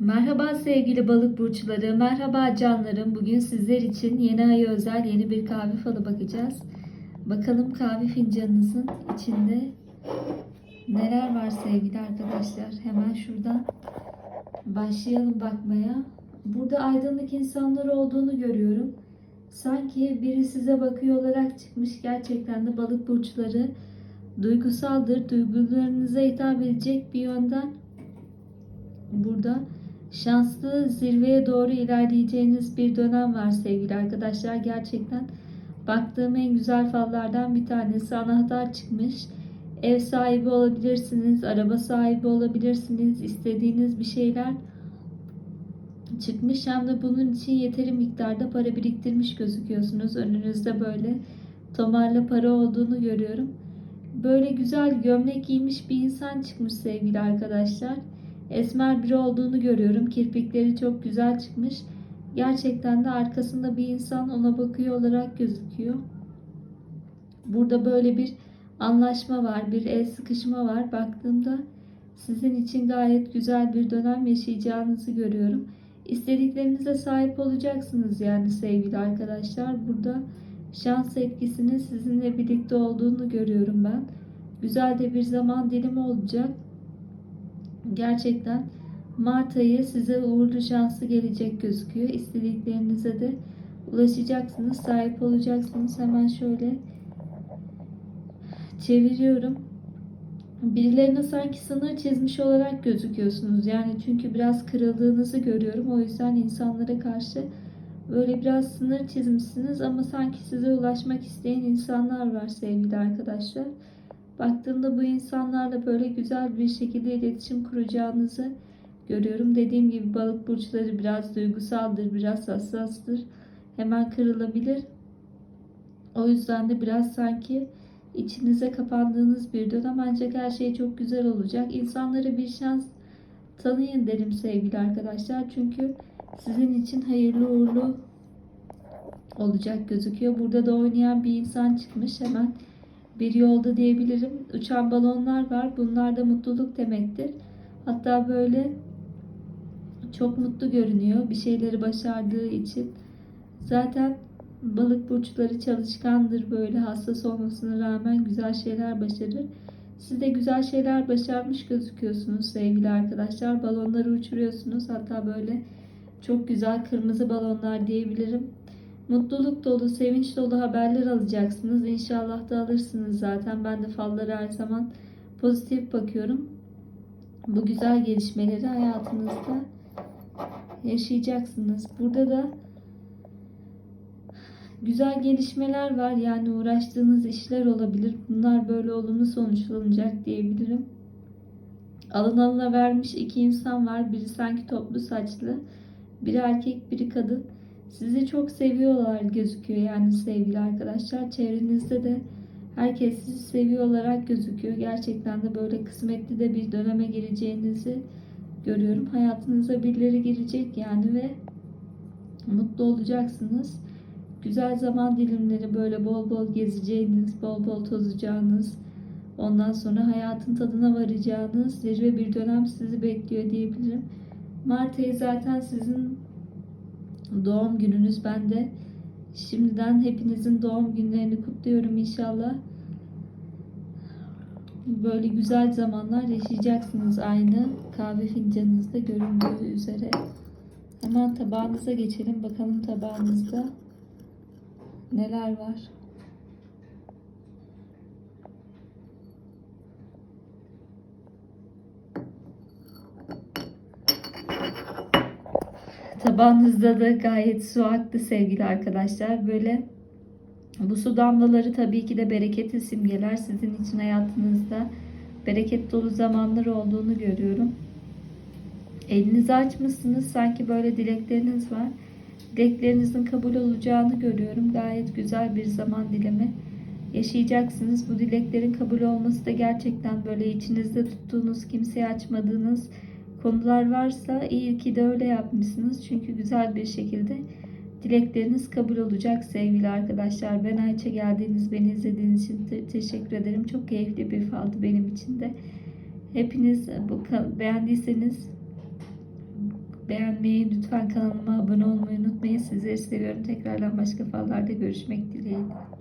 Merhaba sevgili balık burçları, merhaba canlarım. Bugün sizler için yeni aya özel yeni bir kahve falı bakacağız. Bakalım kahve fincanınızın içinde neler var sevgili arkadaşlar. Hemen şuradan başlayalım bakmaya. Burada aydınlık insanlar olduğunu görüyorum. Sanki biri size bakıyor olarak çıkmış. Gerçekten de balık burçları duygusaldır. Duygularınıza hitap edecek bir yönden burada şanslı zirveye doğru ilerleyeceğiniz bir dönem var sevgili arkadaşlar. Gerçekten baktığım en güzel fallardan bir tanesi anahtar çıkmış. Ev sahibi olabilirsiniz, araba sahibi olabilirsiniz, istediğiniz bir şeyler çıkmış hem de bunun için yeteri miktarda para biriktirmiş gözüküyorsunuz. Önünüzde böyle tomarla para olduğunu görüyorum. Böyle güzel gömlek giymiş bir insan çıkmış sevgili arkadaşlar. Esmer biri olduğunu görüyorum. Kirpikleri çok güzel çıkmış. Gerçekten de arkasında bir insan ona bakıyor olarak gözüküyor. Burada böyle bir anlaşma var, bir el sıkışma var. Baktığımda sizin için gayet güzel bir dönem yaşayacağınızı görüyorum. İstediklerinize sahip olacaksınız yani sevgili arkadaşlar. Burada şans etkisinin sizinle birlikte olduğunu görüyorum ben. Güzel de bir zaman dilimi olacak. Gerçekten Mart ayı size uğurlu şanslı gelecek gözüküyor. İstediklerinize de ulaşacaksınız, sahip olacaksınız. Hemen şöyle çeviriyorum. Birilerine sanki sınır çizmiş olarak gözüküyorsunuz. Yani çünkü biraz kırıldığınızı görüyorum. O yüzden insanlara karşı böyle biraz sınır çizmişsiniz ama sanki size ulaşmak isteyen insanlar var sevgili arkadaşlar. Baktığımda bu insanlarla böyle güzel bir şekilde iletişim kuracağınızı görüyorum. Dediğim gibi balık burçları biraz duygusaldır, biraz hassastır. Hemen kırılabilir. O yüzden de biraz sanki içinize kapandığınız bir dönem ancak her şey çok güzel olacak. İnsanlara bir şans tanıyın derim sevgili arkadaşlar. Çünkü sizin için hayırlı uğurlu olacak gözüküyor. Burada da oynayan bir insan çıkmış hemen bir yolda diyebilirim. Uçan balonlar var. Bunlar da mutluluk demektir. Hatta böyle çok mutlu görünüyor bir şeyleri başardığı için. Zaten balık burçları çalışkandır böyle hassas olmasına rağmen güzel şeyler başarır. Siz de güzel şeyler başarmış gözüküyorsunuz sevgili arkadaşlar. Balonları uçuruyorsunuz. Hatta böyle çok güzel kırmızı balonlar diyebilirim. Mutluluk dolu, sevinç dolu haberler alacaksınız. İnşallah da alırsınız zaten. Ben de fallara her zaman pozitif bakıyorum. Bu güzel gelişmeleri hayatınızda yaşayacaksınız. Burada da güzel gelişmeler var. Yani uğraştığınız işler olabilir. Bunlar böyle olumlu sonuçlanacak diyebilirim. Alın alına vermiş iki insan var. Biri sanki toplu saçlı. Biri erkek, biri kadın. Sizi çok seviyorlar gözüküyor yani sevgili arkadaşlar. Çevrenizde de herkes sizi seviyor olarak gözüküyor. Gerçekten de böyle kısmetli de bir döneme gireceğinizi görüyorum. Hayatınıza birileri girecek yani ve mutlu olacaksınız. Güzel zaman dilimleri böyle bol bol gezeceğiniz, bol bol tozacağınız, ondan sonra hayatın tadına varacağınız zirve bir dönem sizi bekliyor diyebilirim. Mart ayı zaten sizin doğum gününüz. Ben de şimdiden hepinizin doğum günlerini kutluyorum inşallah. Böyle güzel zamanlar yaşayacaksınız aynı kahve fincanınızda göründüğü üzere. Hemen tabağınıza geçelim. Bakalım tabağınızda neler var. Tabağınızda da gayet su aktı sevgili arkadaşlar. Böyle bu su damlaları tabii ki de bereketi simgeler. Sizin için hayatınızda bereket dolu zamanlar olduğunu görüyorum. Elinizi açmışsınız. Sanki böyle dilekleriniz var. Dileklerinizin kabul olacağını görüyorum. Gayet güzel bir zaman dilimi yaşayacaksınız. Bu dileklerin kabul olması da gerçekten böyle içinizde tuttuğunuz, kimseye açmadığınız konular varsa iyi ki de öyle yapmışsınız. Çünkü güzel bir şekilde dilekleriniz kabul olacak sevgili arkadaşlar. Ben Ayça geldiğiniz, beni izlediğiniz için te- teşekkür ederim. Çok keyifli bir faldı benim için de. Hepiniz bu beğendiyseniz beğenmeyi, lütfen kanalıma abone olmayı unutmayın. Sizleri seviyorum. Tekrardan başka fallarda görüşmek dileğiyle.